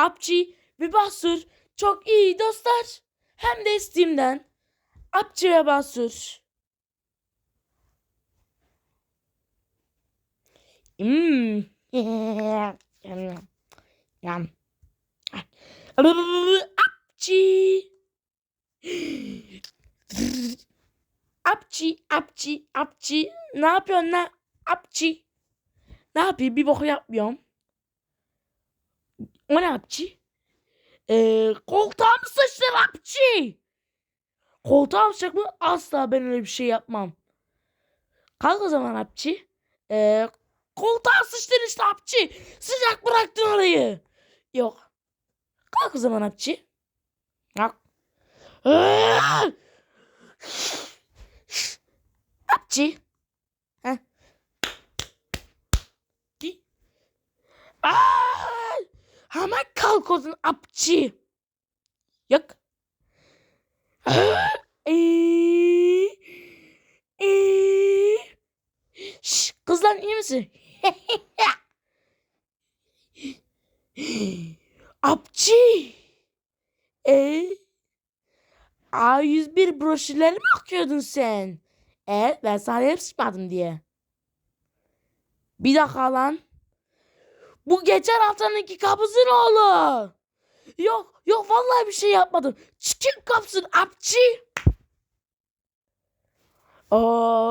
Apçı ve Basur çok iyi dostlar. Hem de Steam'den. Apçı ve Basur. Hmm. Yam. Apçı. Apçı, apçı, apçı. Ne yapıyorsun lan? Apçı. Ne yapayım? Bir boku yapmıyorum. O ne apçı? Ee, koltuğa mı sıçtın apçı? Koltuğa mı sıçacak mı? Asla ben öyle bir şey yapmam. Kalk o zaman apçı. Ee, koltuğa sıçtın işte apçı. Sıcak bıraktın orayı. Yok. Kalk o zaman apçı. Kalk. Ee! Apçı. Heh. Aa! Hemen kalk o zaman apçı. Yok. Aa! Ee, ee. Şş, kızlar iyi misin? Apçı. Ee, A101 broşürleri mi okuyordun sen? Evet ben sana yapışmadım diye. Bir dakika lan. Bu geçen haftanınki kapısın oğlu. Yok yok vallahi bir şey yapmadım. Çıkın kapsın apçı. Aa,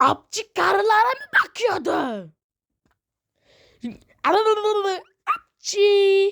Apçı karılara mı bakıyordu? Apçı.